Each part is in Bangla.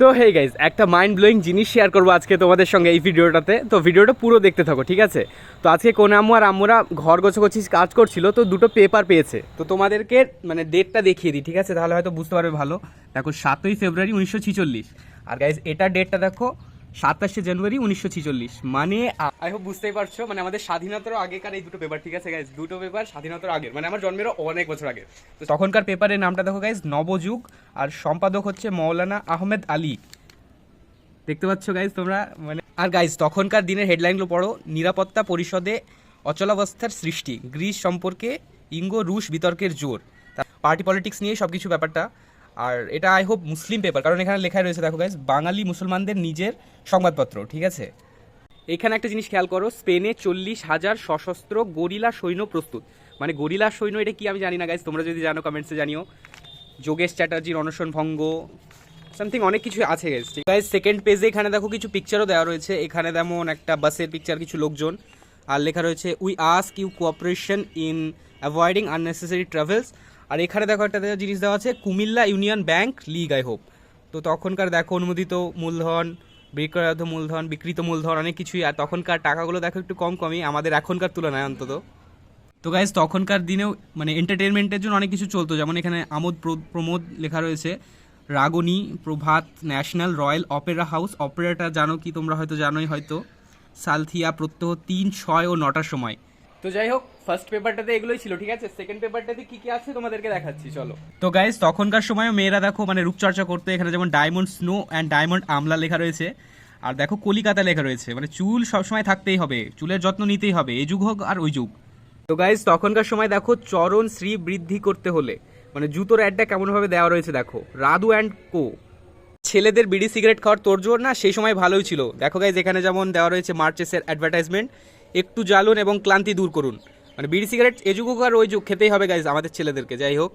তো হে গাইজ একটা মাইন্ড ব্লোয়িং জিনিস শেয়ার করব আজকে তোমাদের সঙ্গে এই ভিডিওটাতে। তো ভিডিওটা পুরো দেখতে থাকো, ঠিক আছে? তো আজকে কোন আম্মু আর আম্মুরা ঘর গোছাগুছি কাজ করছিল, তো দুটো পেপার পেয়েছে। তো তোমাদেরকে মানে ডেটটা দেখিয়ে দিই, ঠিক আছে? তাহলে হয়তো বুঝতে পারবে ভালো। দেখো, সাতই ফেব্রুয়ারি উনিশশো আর গাইজ এটা ডেটটা দেখো সাতাশে জানুয়ারি উনিশশো ছিচল্লিশ। মানে আই হোপ বুঝতেই পারছ মানে আমাদের স্বাধীনতার আগেকার এই দুটো পেপার ঠিক আছে গাইজ দুটো পেপার স্বাধীনতার আগের মানে আমার জন্মেরও অনেক বছর আগে তো তখনকার পেপারের নামটা দেখো গাইজ নবযুগ, আর সম্পাদক হচ্ছে মৌলানা আহমেদ আলী। দেখতে পাচ্ছ গাইজ তোমরা মানে আর গাইজ তখনকার দিনের হেডলাইনগুলো পড়ো, নিরাপত্তা পরিষদে অচলাবস্থার সৃষ্টি, গ্রিস সম্পর্কে ইঙ্গো রুশ বিতর্কের জোর। পার্টি পলিটিক্স নিয়ে সব কিছু ব্যাপারটা। আর এটা আই হোপ মুসলিম পেপার কারণ এখানে লেখা রয়েছে, দেখো গাইজ বাঙালি মুসলমানদের নিজের সংবাদপত্র, ঠিক আছে? এখানে একটা জিনিস খেয়াল করো, স্পেনে চল্লিশ হাজার সশস্ত্র গরিলা সৈন্য প্রস্তুত। মানে গরিলা সৈন্য, এটা কি আমি জানি না গাইজ তোমরা যদি জানো কমেন্টসে জানিও। যোগেশ চ্যাটার্জির অনশন ভঙ্গ সামথিং অনেক কিছু আছে গাইজ গাইজ সেকেন্ড পেজে এখানে দেখো কিছু পিকচারও দেওয়া রয়েছে, এখানে যেমন একটা বাসের পিকচার কিছু লোকজন, আর লেখা রয়েছে we ask you cooperation in avoiding unnecessary travels আর এখানে দেখো একটা জিনিস দেওয়া আছে, Comilla union bank, league, I hope. তো তখনকার দেখো অনুমোদিত মূলধন, বিক্রয়ার্থ মূলধন বিকৃত মূলধন, অনেক কিছুই, আর তখনকার টাকাগুলো দেখো একটু কম কমই, আমাদের এখনকার তুলনায় অন্তত। তো গাইজ তখনকার দিনেও মানে এন্টারটেনমেন্টের জন্য অনেক কিছু চলতো, যেমন এখানে আমোদ প্র- প্রমোদ লেখা রয়েছে, Ragini, Prabhat, national royal opera house, অপেরাটা জানো কি তোমরা হয়তো জানোই হয়তো, সালথিয়া প্রত্যহ তিন, ছয় ও নটার সময়। তো যাই হোক ফার্স্ট পেপারটাতে এগুলোই ছিল, ঠিক আছে? সেকেন্ড পেপারটাতে কি কি আছে তোমাদেরকে দেখাচ্ছি, চলো। তো গাইজ তখনকার সময়ও মেয়েরা দেখো মানে রূপচর্চা করতে, এখানে যেমন ডায়মন্ড স্নো অ্যান্ড ডায়মন্ড আমলা লেখা রয়েছে। আর দেখো কলিকাতা লেখা রয়েছে মানে চুল সবসময় থাকতেই হবে, চুলের যত্ন নিতেই হবে, এই যুগ হোক আর ওই যুগ। তো গাইজ তখনকার সময় দেখো, চরণ শ্রী বৃদ্ধি করতে হলে মানে জুতোর অ্যাডটা কেমনভাবে দেওয়া রয়েছে দেখো রাদু অ্যান্ড কো। ছেলেদের বিড়ি সিগারেট খাওয়ার তোরজোর না, সেই সময় ভালোই ছিল। দেখো গাইজ এখানে যেমন দেওয়া রয়েছে মার্চেসের অ্যাডভার্টাইজমেন্ট একটু জ্বালুন এবং ক্লান্তি দূর করুন। মানে বিড়ি সিগারেট, এ যুগ হোক আর ওই যুগ, খেতেই হবে গাইজ আমাদের ছেলেদেরকে, যাই হোক।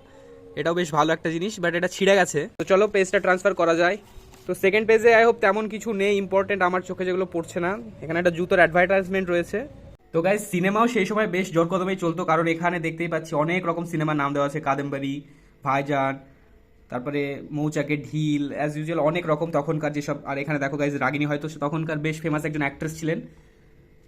এটাও বেশ ভালো একটা জিনিস বাট এটা ছিঁড়ে গেছে। তো চলো পেজটা ট্রান্সফার করা যায়। তো সেকেন্ড পেজে আই হোপ তেমন কিছু নেই ইম্পর্টেন্ট আমার চোখে যেগুলো পড়ছে না। এখানে একটা জুতোর অ্যাডভার্টাইজমেন্ট রয়েছে। তো গাইজ সিনেমাও সেই সময় বেশ জোর কদমেই চলতো, কারণ এখানে দেখতেই পাচ্ছি অনেক রকম সিনেমার নাম দেওয়া আছে। কাদম্বরী, ভাইজান, তারপরে মৌচাকে ঢিল অ্যাজ ইউজুয়াল অনেক রকম তখনকার যেসব, আর এখানে দেখো গাইজ রাগিনী হয়তো তখনকার বেশ ফেমাস একজন অ্যাক্ট্রেস ছিলেন।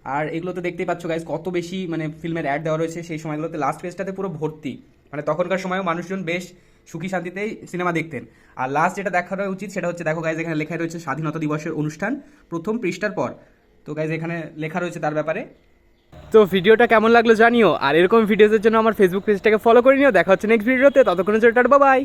আর এগুলো তো দেখতেই পাচ্ছ গাইজ কত বেশি মানে ফিল্মের অ্যাড দেওয়া রয়েছে। সেই সময়গুলোতে লাস্ট পেজটাতে পুরো ভর্তি। মানে তখনকার সময়ও মানুষজন বেশ সুখী শান্তিতেই সিনেমা দেখতেন। আর লাস্ট যেটা দেখার উচিত, সেটা হচ্ছে, দেখো গাইজ এখানে লেখা রয়েছে স্বাধীনতা দিবসের অনুষ্ঠান, প্রথম পৃষ্ঠার পর। তো গাইজ এখানে লেখা রয়েছে তার ব্যাপারে। তো, ভিডিওটা কেমন লাগল জানিও। আর এরকম ভিডিওদের জন্য আমার ফেসবুক পেজটাকে ফলো করে নিও। দেখা হচ্ছে নেক্সট ভিডিওতে ততক্ষণের জন্য টাটা বাই